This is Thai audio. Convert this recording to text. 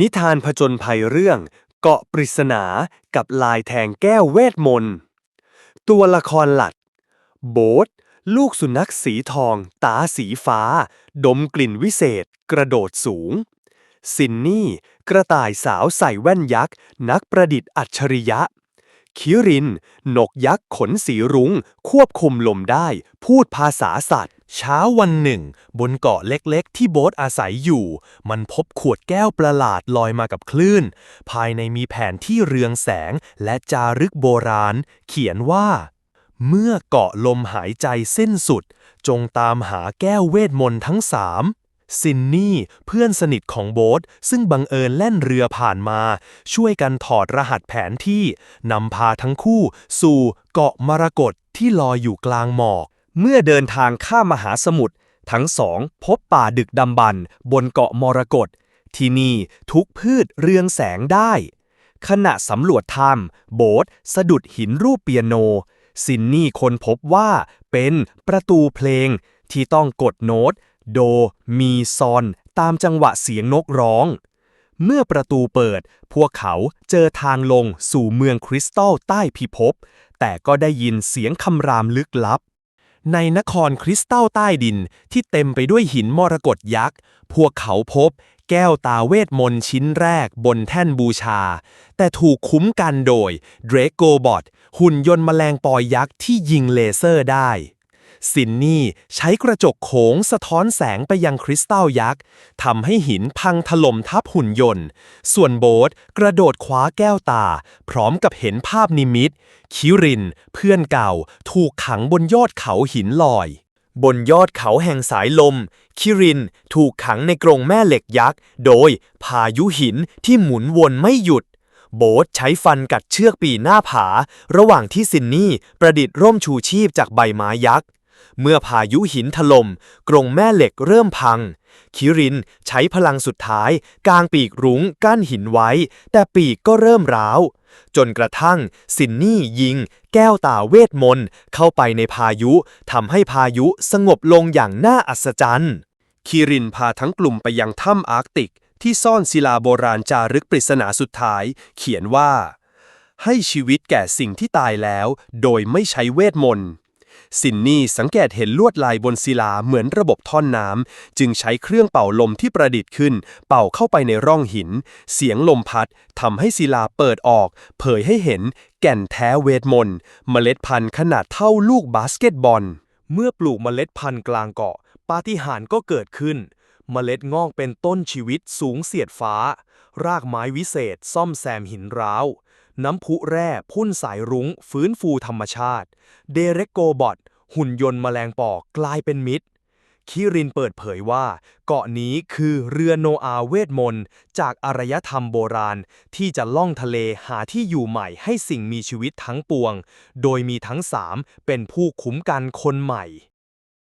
นิทานผจญภัยเรื่อง เกาะปริศนากับลายแทงแก้วเวทมนต์ตัวละครหลัก โบ๊ทลูกสุนัขสีทอง ตาสีฟ้า ดมกลิ่นวิเศษ กระโดดสูง ซินนี่ กระต่ายสาวใส่แว่นยักษ์ นักประดิษฐ์อัจฉริยะ คิริน นกยักษ์ขนสีรุง้ง ควบคุมลมได้ พูดภาษาสัตว์ เช้าวันหนึ่ง บนเกาะเล็กๆ ที่โบ๊ทอาศัยอยู่ มันพบขวดแก้วประหลาดลอยมากับคลื่น ภายในมีแผนที่เรืองแสงและจารึกโบราณ เขียนว่า เมื่อเกาะลมหายใจเส้นสุด จงตามหาแก้วเวทมนต์ทั้งสาม ซินนี่เพื่อนสนิทของโบ๊ทซึ่งบังเอิญแล่นเรือผ่านมา ช่วยกันถอดรหัสแผนที่นำพาทั้งคู่สู่เกาะมรกตที่ลอยอยู่กลางหมอก เมื่อเดินทางข้ามมหาสมุทรทั้งสองพบป่าดึกดำบรรบนเกาะมรกตที่นี่ทุกพืชเรืองแสงได้ ขณะสำรวจถ้ำโบทสะดุดหินรูปเปียโน ซินนี่คนพบว่าเป็นประตูเพลงที่ต้องกดโน้ต โด มีซอน ตามจังหวะเสียงนกร้อง เมื่อประตูเปิด พวกเขาเจอทางลงสู่เมืองคริสตัลใต้พิภพ แต่ก็ได้ยินเสียงคำรามลึกลับ ในนครคริสตัลใต้ดินที่เต็มไปด้วยหินมรกตยักษ์ พวกเขาพบแก้วตาเวทมนต์ชิ้นแรกบนแท่นบูชา แต่ถูกคุ้มกันโดยเดรโกบอทหุ่นยนต์แมลงปอยักษ์ที่ยิงเลเซอร์ได้ ซินนี่ใช้กระจกโขงสะท้อนแสงไปยังคริสตัลยักษ์ทำให้หินพังถล่มทับหุ่นยนต์ ส่วนโบ๊ทกระโดดคว้าแก้วตา พร้อมกับเห็นภาพนิมิต คิริน เพื่อนเก่า ถูกขังบนยอดเขาหินลอย บนยอดเขาแห่งสายลม คิรินถูกขังในกรงแม่เหล็กยักษ์ โดยพายุหินที่หมุนวนไม่หยุดโบ๊ทใช้ฟันกัดเชือกปีหน้าผา ระหว่างที่ซินนี่ประดิษฐ์ร่มชูชีพจากใบไม้ยักษ์ เมื่อพายุหินถล่มกรงแม่เหล็กเริ่มพัง คิรินใช้พลังสุดท้าย กางปีกรุ้งกั้นหินไว้ แต่ปีกก็เริ่มร้าว จนกระทั่งซินนี่ยิง แก้วตาเวทมนต์เข้าไปในพายุทำให้พายุสงบลงอย่างน่าอัศจรรย์คิรินพาทั้งกลุ่มไปยังถ้ำอาร์กติก ที่ซ่อนศิลาโบราณจารึกปริศนาสุดท้าย เขียนว่า ให้ชีวิตแก่สิ่งที่ตายแล้ว โดยไม่ใช้เวทมนต์ ซินนี่สังเกตเห็นลวดลายบนศิลาเหมือนระบบท่อนน้ำ จึงใช้เครื่องเป่าลมที่ประดิษฐ์ขึ้น เป่าเข้าไปในร่องหิน เสียงลมพัดทำให้ศิลาเปิดออก เผยให้เห็นแก่นแท้เวทมนต์ เมล็ดพันธุ์ขนาดเท่าลูกบาสเกตบอล เมื่อปลูกเมล็ดพันธุ์กลางเกาะ ปาฏิหาริย์ก็เกิดขึ้น เมล็ดงอกเป็นต้นชีวิตสูงเสียดฟ้า รากไม้วิเศษซ่อมแซมหินร้าว น้ำพุแร่พุ่นสายรุง้ง ฟื้นฟูธรรมชาติ เดเรกโกบอทหุ่นยนต์แมลงปอกกลายเป็นมิตร คิรินเปิดเผยว่า เกาะนี้คือเรือโนอาเวทมนต์จากอารยธรรมโบราณ ที่จะล่องทะเลหาที่อยู่ใหม่ให้สิ่งมีชีวิตทั้งปวง โดยมีทั้งสามเป็นผู้คุ้มกันคนใหม่